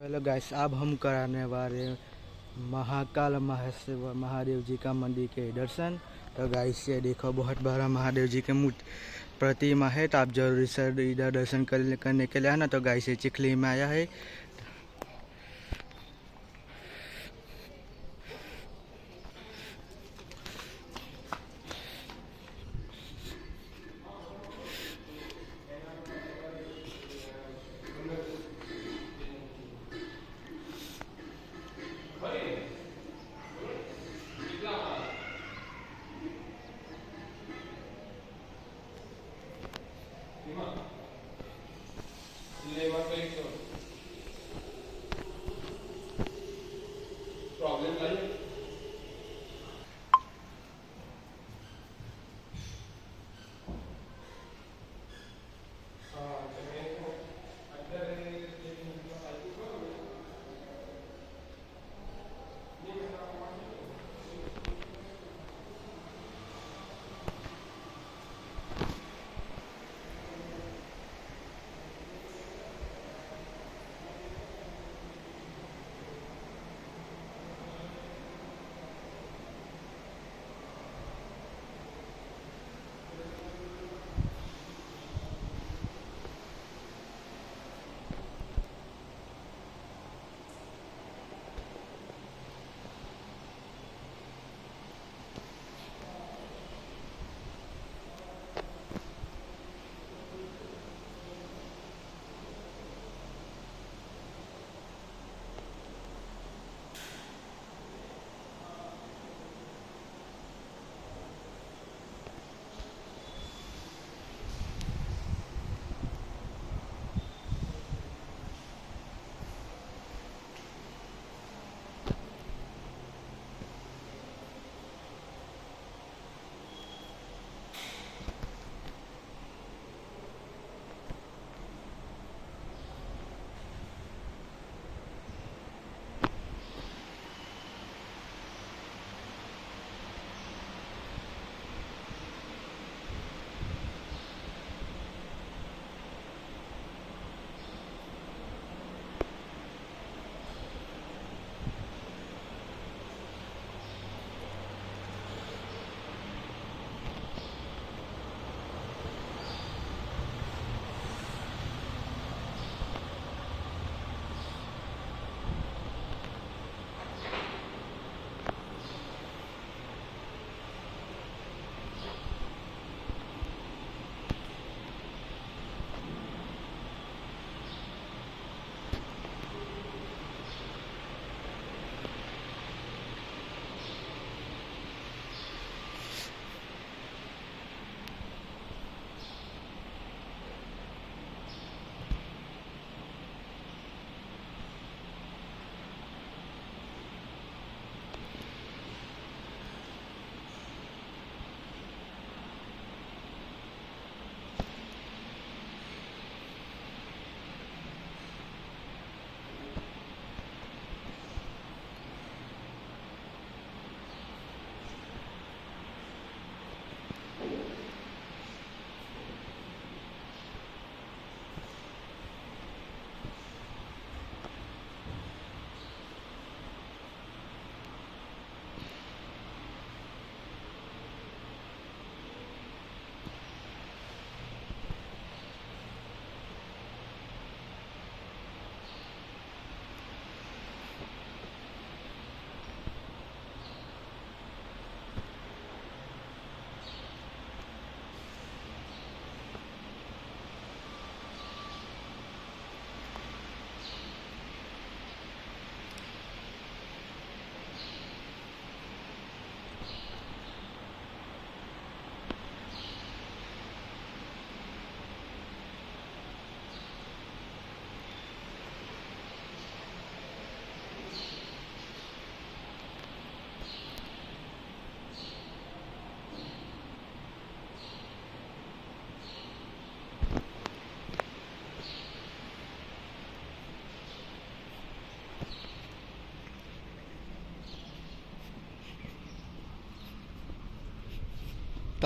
Hello guys अब हम कराने वाले महाकाल महेश्वर महादेव जी का मंदिर के दर्शन। तो गाइस ये देखो, बहुत बड़ा महादेव जी के मूर्ति प्रतिमा है तो आप ज़रूरी सर इधर दर्शन करने के लिए आना तो गाइस ये चिखली में आया है। Leva Cristo.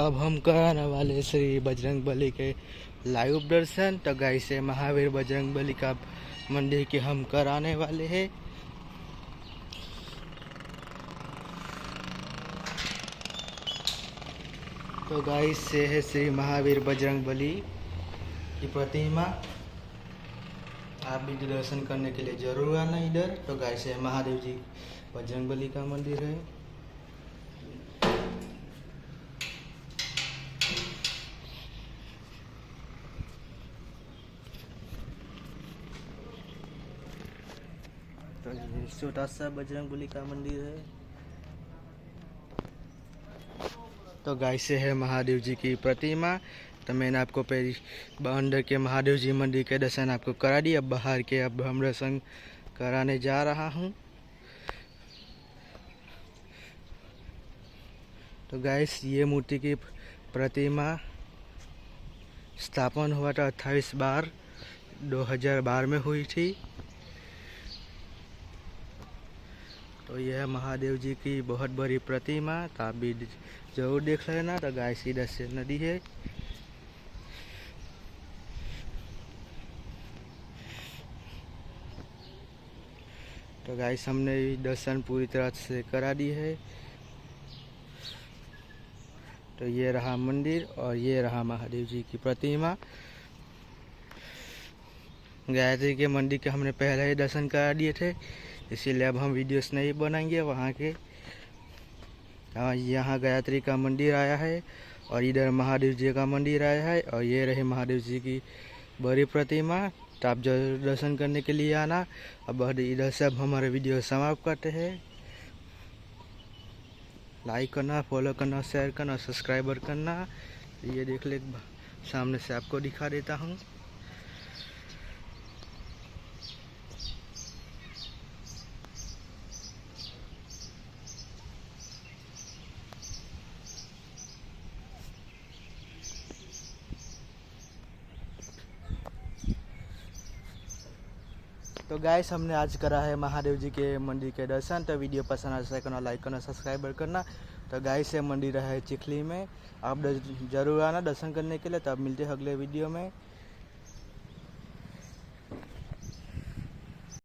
तब हम कराने वाले श्री बजरंग बली के लाइव दर्शन। तो गाय से महावीर बजरंग बली का मंदिर के हम कराने वाले हैं। तो गाइस से है श्री महावीर बजरंग बली की प्रतिमा। आप भी दर्शन करने के लिए ज़रूर आना इधर। तो गाइस से महादेव जी बजरंग बली का मंदिर है। तो छोटा सा बजरंग बली का मंदिर है। तो गाय से है महादेव जी की प्रतिमा। तो मैंने आपको पहले अंदर के महादेव जी मंदिर के दर्शन आपको करा दिए। अब बाहर के अब हम दर्शन कराने जा रहा हूँ। तो गैस ये मूर्ति की प्रतिमा स्थापन हुआ था अट्ठाईस बार 2012 में हुई थी। तो यह महादेव जी की बहुत बड़ी प्रतिमा तो आप भी ज़रूर देख लेना। तो गाय सीधा से नदी है। तो गाइस हमने दर्शन पूरी तरह से करा दी है। तो ये रहा मंदिर और ये रहा महादेव जी की प्रतिमा। गायत्री के मंदिर के हमने पहले ही दर्शन करा दिए थे। इसीलिए अब हम वीडियोस नहीं बनाएँगे वहाँ के यहाँ गायत्री का मंदिर आया है और इधर महादेव जी का मंदिर आया है और ये रहे महादेव जी की बड़ी प्रतिमा। तो आप ज़रूर दर्शन करने के लिए आना। अब इधर से अब हमारे वीडियो समाप्त करते हैं। लाइक करना फॉलो करना शेयर करना सब्सक्राइबर करना। ये देख ले, सामने से आपको दिखा देता हूँ। तो गाइस हमने आज करा है महादेव जी के मंदिर के दर्शन। तो वीडियो पसंद आ करना लाइक करना सब्सक्राइब करना। तो गाइस ये मंदिर है चिखली में। आप ज़रूर आना दर्शन करने के लिए। तब मिलते हैं अगले वीडियो में।